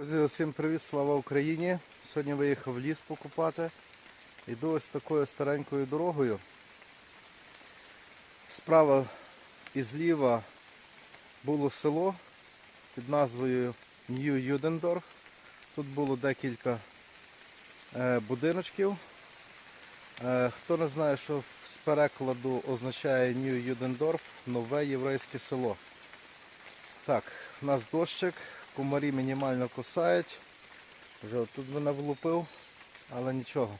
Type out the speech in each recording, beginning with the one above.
Друзі, усім привіт, слава Україні! Сьогодні виїхав в ліс покупати. Йду ось такою старенькою дорогою. Справа і зліва було село під назвою Нью Юдендорф. Тут було декілька е, будиночків. Е, хто не знає, що з перекладу означає Нью Юдендорф нове єврейське село. Так, у нас дощик, комарі мінімально кусають. Вже тут мене влупив, але нічого.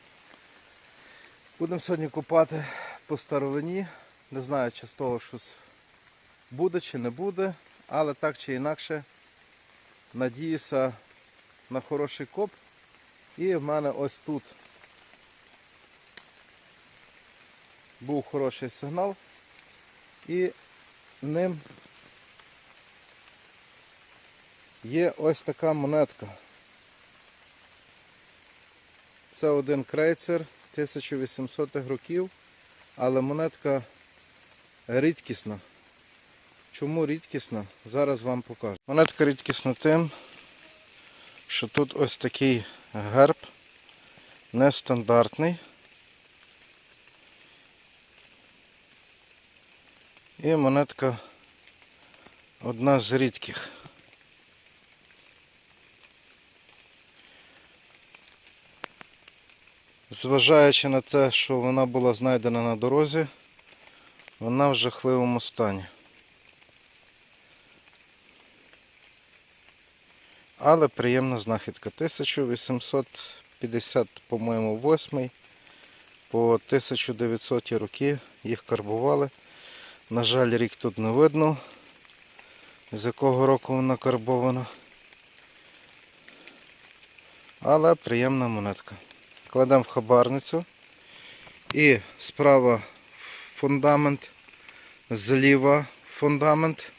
Будемо сьогодні купати по старовині. Не знаю, чи з того щось буде чи не буде, але так чи інакше надіюся на хороший коп. І в мене ось тут був хороший сигнал. І ним є ось така монетка. Це один крейцер 1800-х років, але монетка рідкісна. Чому рідкісна? Зараз вам покажу. Монетка рідкісна тим, що тут ось такий герб нестандартний. І монетка одна з рідких. Зважаючи на те, що вона була знайдена на дорозі, вона в жахливому стані. Але приємна знахідка. 1850, по-моєму, 8 по 1900 роки їх карбували. На жаль, рік тут не видно, з якого року вона карбована. Але приємна монетка. Кладемо в хабарницю. І справа фундамент, зліва фундамент.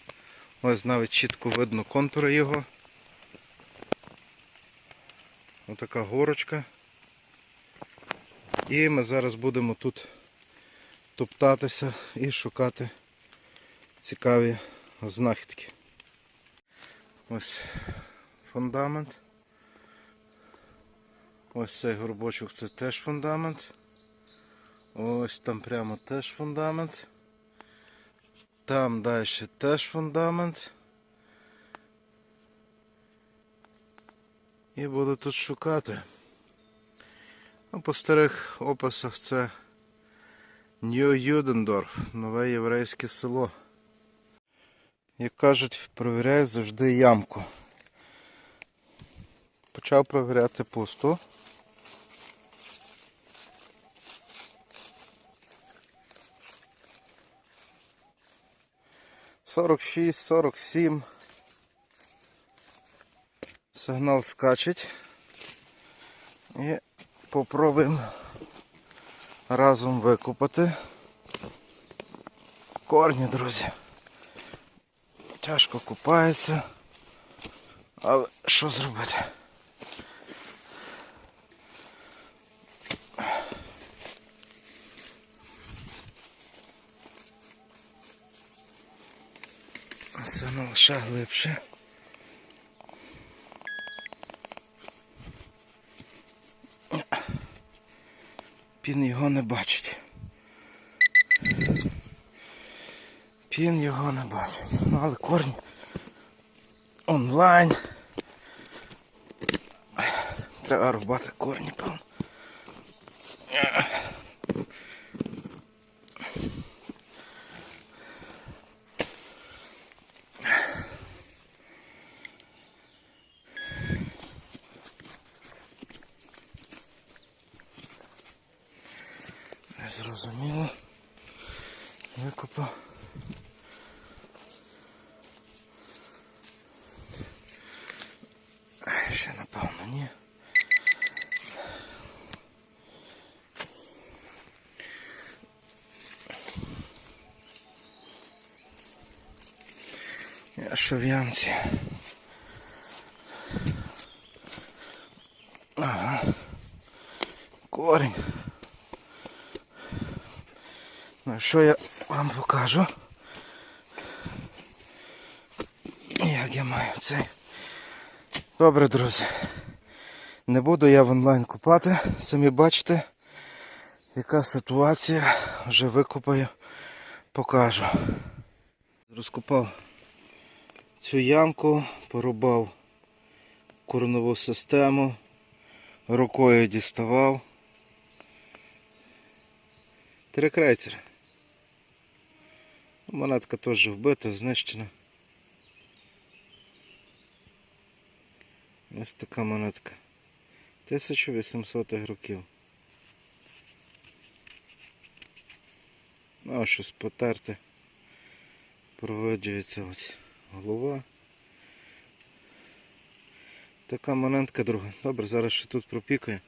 Ось навіть чітко видно контури його. Ось така горочка. І ми зараз будемо тут топтатися і шукати цікаві знахідки. Ось фундамент. Ось цей горбочок це теж фундамент. Ось там прямо теж фундамент. Там далі теж фундамент. І буду тут шукати. Ну, по старих описах це Нью Юдендорф, нове єврейське село. Як кажуть, провіряй завжди ямку. Почав провіряти пусто. Сорок шість, сорок сім. Сигнал скачить. І попробуємо разом викопати. Корні, друзі. Тяжко купається. Але що зробити? Сигнал ще глибше. Пін його не бачить. Пін його не бачить. Ну, але корінь онлайн. Треба рубати корні, певно. Не зрозуміло. Викопав. Ще напевно, ні. Я що в ямці. Ага. Корінь. Ну, що я вам покажу? Як я маю цей Добре, друзі. Не буду я в онлайн купати. Самі бачите, яка ситуація. Вже викупаю, покажу. Розкопав цю ямку, порубав корневу систему, рукою діставав. Три крейцери. Монетка теж вбита, знищена. Ось така монетка. 1800 років. Ну, а щось потерте. Проводжується ось голова. Така монетка друга. Добре, зараз ще тут пропікаю.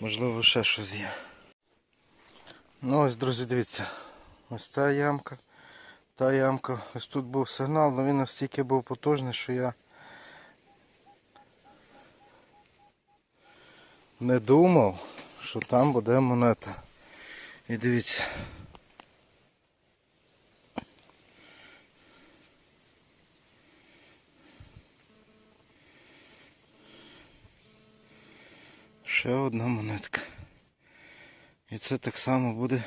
Можливо, ще щось є. Ну ось, друзі, дивіться. Ось та ямка. Та ямка. Ось тут був сигнал, але він настільки був потужний, що я не думав, що там буде монета. І дивіться. Ще одна монетка. І це так само буде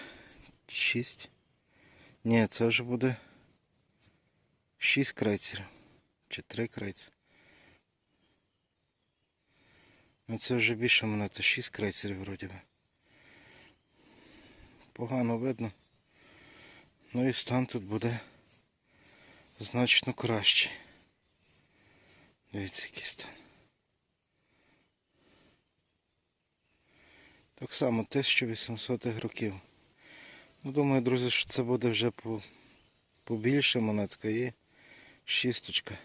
6. Ні, це вже буде 6 крейцерів. Чи 3 крейцери. Ну це вже більше монета, 6 крейцерів вроді би. Погано видно. Ну і стан тут буде значно кращий. Дивіться, який стан. Так само 1800 років. Ну, думаю, друзі, що це буде вже по, побільше монетка і шісточка.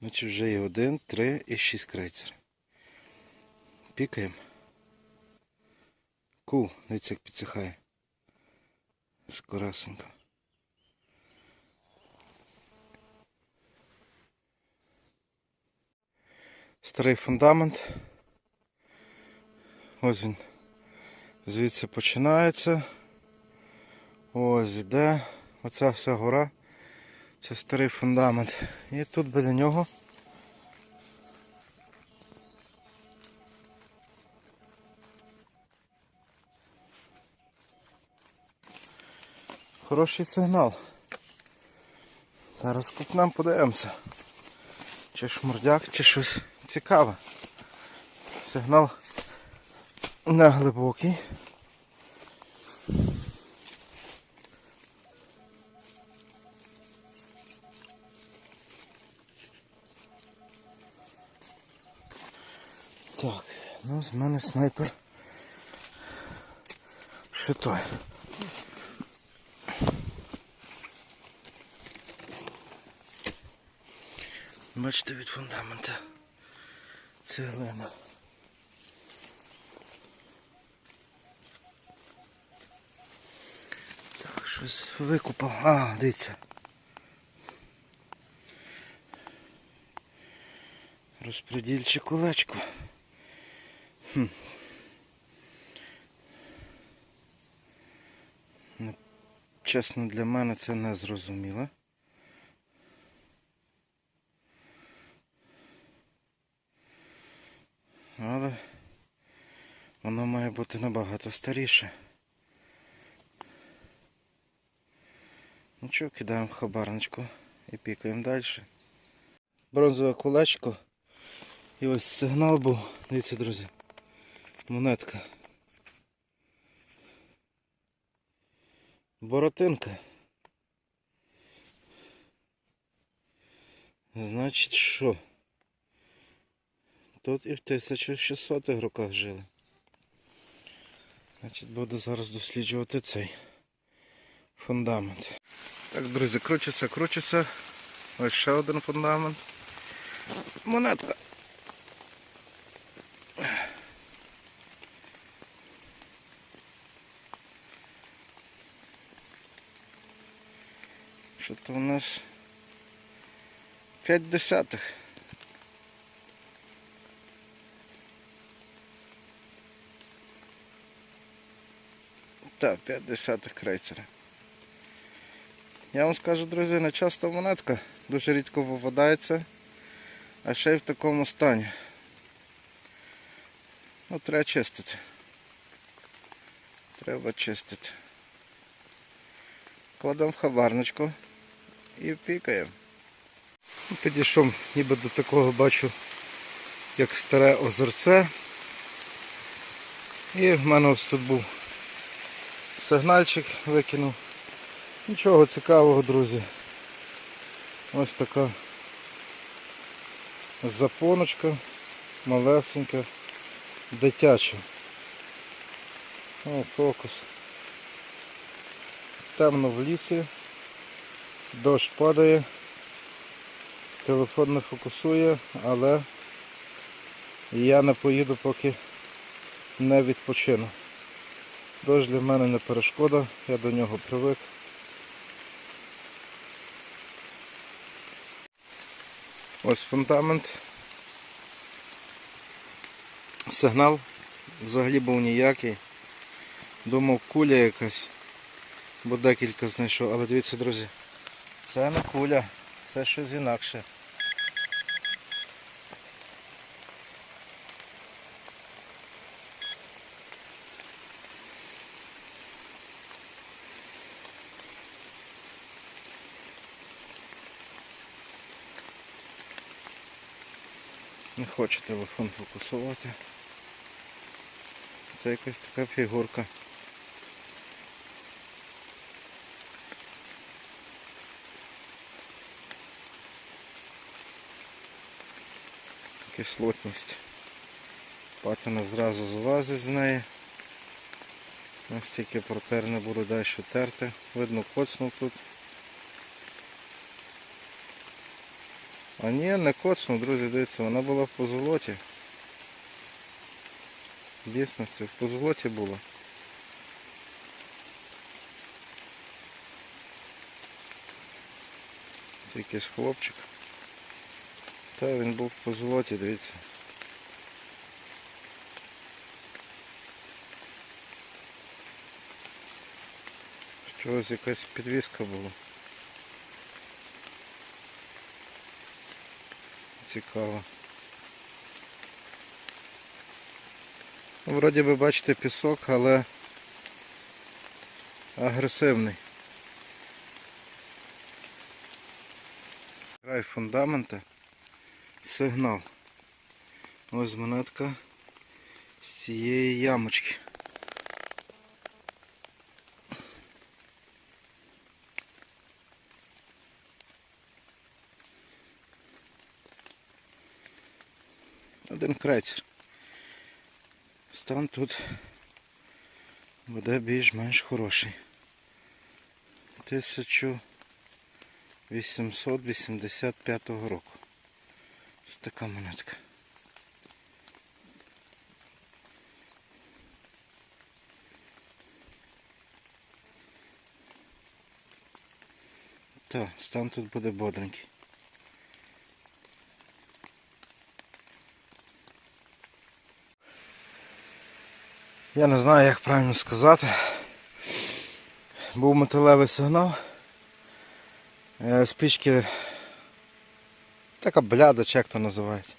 Значить вже є один, три і шість крейцер. Пікаємо. Кул, дивіться як підсихає. Скорасенько. Старий фундамент. Ось він. Звідси починається. Ось іде. Оця вся гора. Це старий фундамент. І тут біля нього. Хороший сигнал. Зараз купнем подивимося. Чи шмурдяк, чи щось цікаве. Сигнал не глибокий. Так, ну з мене снайпер. Що той? Бачите від фундамента. Цеглина. Так, щось викупав. А, дивіться. Розподільче кулачко. Хм. Ну, Чесно, для мене це не зрозуміло. Але воно має бути набагато старіше. Нічого, кидаємо хабарничку і пікаємо далі. Бронзове кулачко. І ось сигнал був. Дивіться, друзі. Монетка. Боротинка. Значить що? Тут і в 1600 роках жили. Значить, буду зараз досліджувати цей фундамент. Так, друзі, кручуся, кручуся. Ось ще один фундамент. Монетка. Що то у нас 5 десятих. Так, 5 десятих крейцера. Я вам скажу, друзі, не часто монетка дуже рідко випадається, а ще й в такому стані. Ну, треба чистити. Треба чистити. Кладемо в хабарничку і пікаємо. Ну, Підійшов ніби до такого бачу, як старе озерце. І в мене ось тут був сигнальчик викинув. Нічого цікавого, друзі. Ось така запоночка, малесенька, дитяча. О, фокус. Темно в лісі, дощ падає, телефон не фокусує, але я не поїду, поки не відпочину. Дощ для мене не перешкода, я до нього привик. Ось фундамент. Сигнал взагалі був ніякий. Думав куля якась, бо декілька знайшов, але дивіться, друзі, це не куля, це щось інакше. Не хоче телефон фокусувати. Це якась така фігурка. Кислотність. Патина зразу злазить з неї. Ось тільки протер не буду далі терти. Видно коцнув тут. А ні, не коцнув, друзі, дивіться, вона була в позолоті. В дійсності, в позолоті була. Це якийсь хлопчик. Та він був в позолоті, дивіться. Чогось якась підвіска була. Цікаво. Ну, Вроді би бачите пісок, але агресивний. Край фундамента. Сигнал. Ось монетка з цієї ямочки. Один. Стан тут буде більш-менш хороший. 1885 року. Ось така монетка. Так, стан тут буде бодренький. Я не знаю, як правильно сказати. Був металевий сигнал. Е, Спічки така бляда, чи як то називають.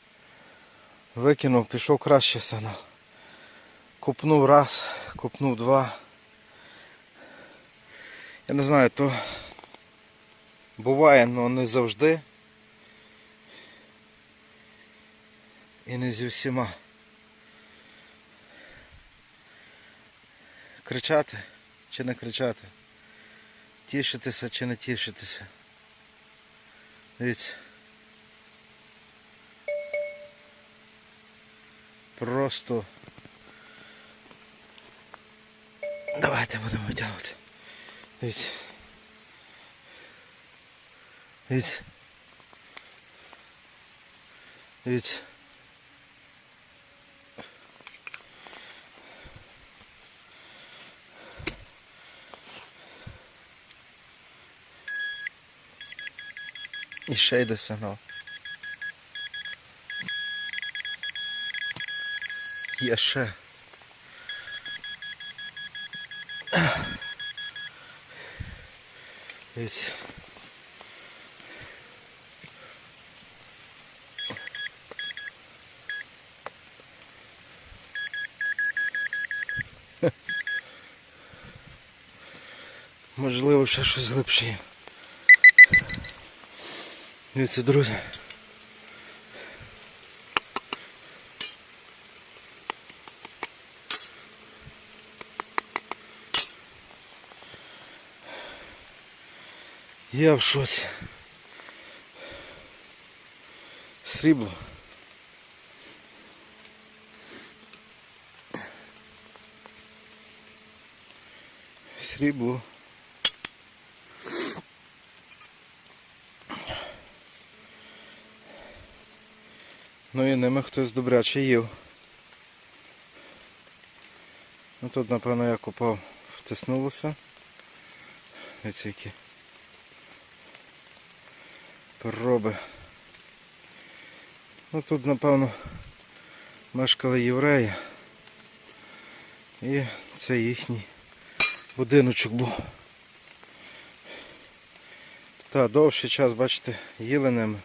Викинув, пішов кращий сигнал. Купнув раз, купнув два. Я не знаю, то буває, але не завжди. І не зі всіма. Кричати чи не кричати? Тішитися чи не тішитися? Дивіться. Просто давайте будемо витягувати. Дивіться. Дивіться. Дивіться. І ще йде сигнал. Ще. Можливо, ще щось глибше. Дивіться, друзі. Я в шоці. Срібло. Срібло. Ну і ними хтось добряче їв. Ну тут, напевно, я купав, втиснулося. Ось які проби. Ну тут, напевно, мешкали євреї. І це їхній будиночок був. Та, довший час, бачите, їли ними.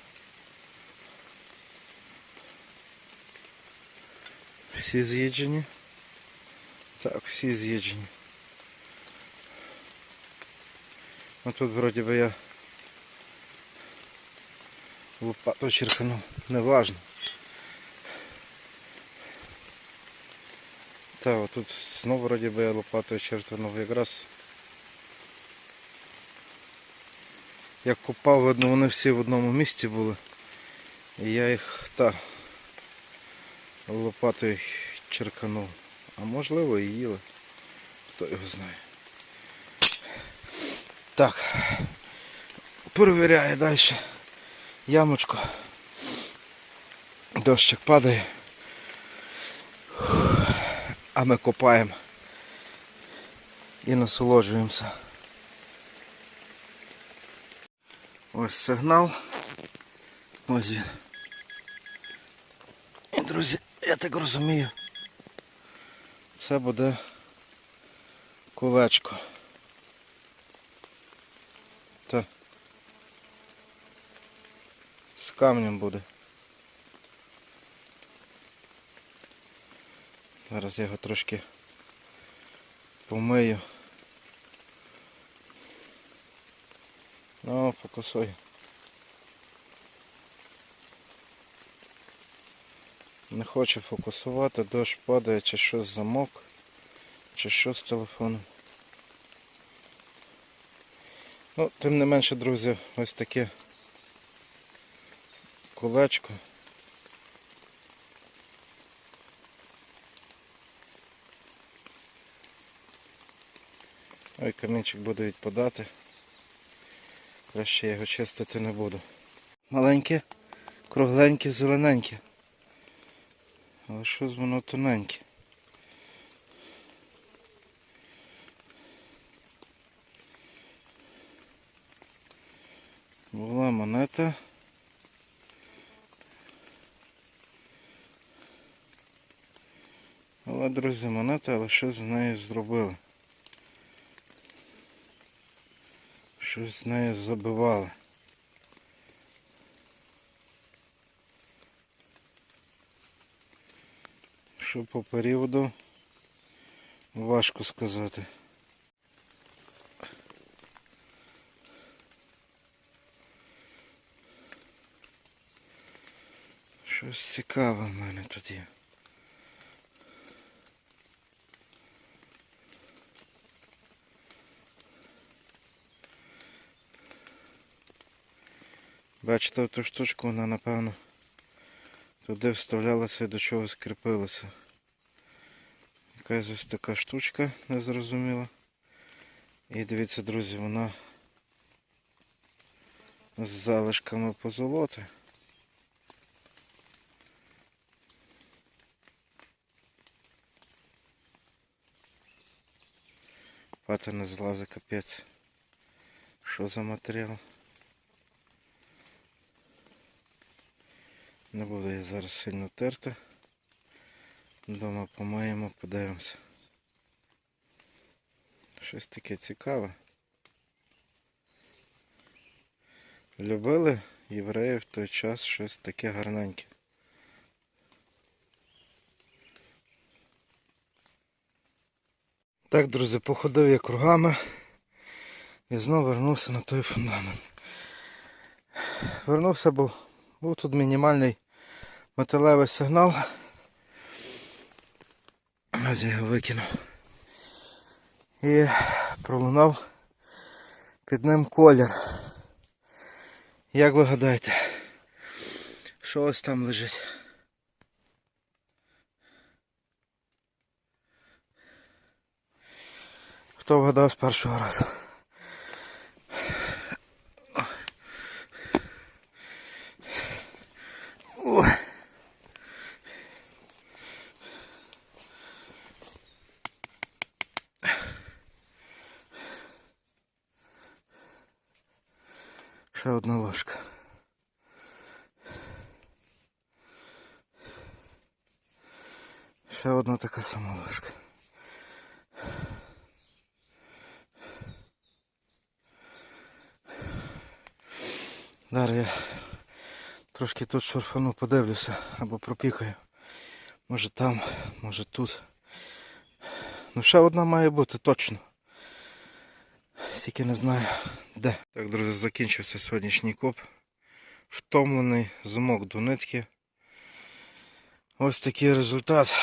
Всі з'їджені. Так, всі з'їджені. Ну тут вроді би я лопату черканув, неважно. Та, отут знову вроді би я лопатою черканув якраз. Як копав, видно, вони всі в одному місці були. І я їх та лопатою черканув. А можливо і їли. Хто його знає. Так. Перевіряю далі. Ямочку. Дощик падає. А ми копаємо і насолоджуємося. Ось сигнал. Ось він. І, друзі, я так розумію, це буде кулечко. Та. З камнем буде. Зараз я його трошки помию. Ну, фокусуй. Не хочу фокусувати, дощ падає, чи щось замок, чи що з телефоном. Ну, тим не менше, друзі, ось таке кулечко. Ой, камінчик буде відпадати. Краще я його чистити не буду. Маленьке, кругленьке, зелененьке. Але щось воно тоненьке. Була монета. Але, друзі, монета, але що з нею зробили? Щось з нею забивали. Що по періоду важко сказати. Щось цікаве в мене тут є. Бачите, ту штучку вона напевно туди вставлялася і до чогось кріпилася. Якась ось така штучка незрозуміла. І дивіться, друзі, вона з залишками позолоти. Пата не злазить капець. Що за матеріал? Не буду я зараз сильно терти. Дома помиємо, подивимося. Щось таке цікаве. Любили євреї в той час щось таке гарненьке. Так, друзі, походив я кругами. І знову вернувся на той фундамент. Вернувся, бо був тут мінімальний металевий сигнал. Ось я його викинув. І пролунав під ним колір. Як ви гадаєте, що ось там лежить? Хто вгадав з першого разу? О. Ще одна ложка. Ще одна така сама ложка. Зараз я трошки тут шурфану подивлюся або пропікаю. Може там, може тут. Ну ще одна має бути точно. Тільки не знаю де. Так, друзі, закінчився сьогоднішній коп. Втомлений замок до нитки. Ось такий результат.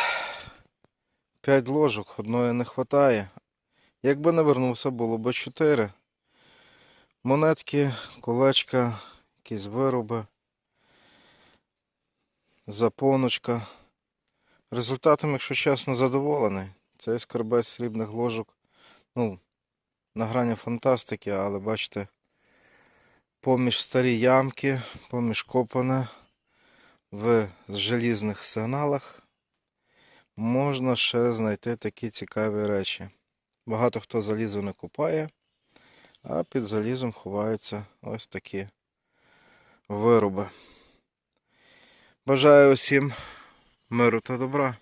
5 ложок, одної не вистачає. Якби не вернувся, було б 4. Монетки, колечка, якісь вироби, запоночка. Результатом, якщо чесно, задоволений. Цей скарбець срібних ложок. Ну, на грані фантастики, але бачите, поміж старі ямки, поміж копане в желізних сигналах можна ще знайти такі цікаві речі. Багато хто залізо не купає, а під залізом ховаються ось такі вироби. Бажаю усім миру та добра.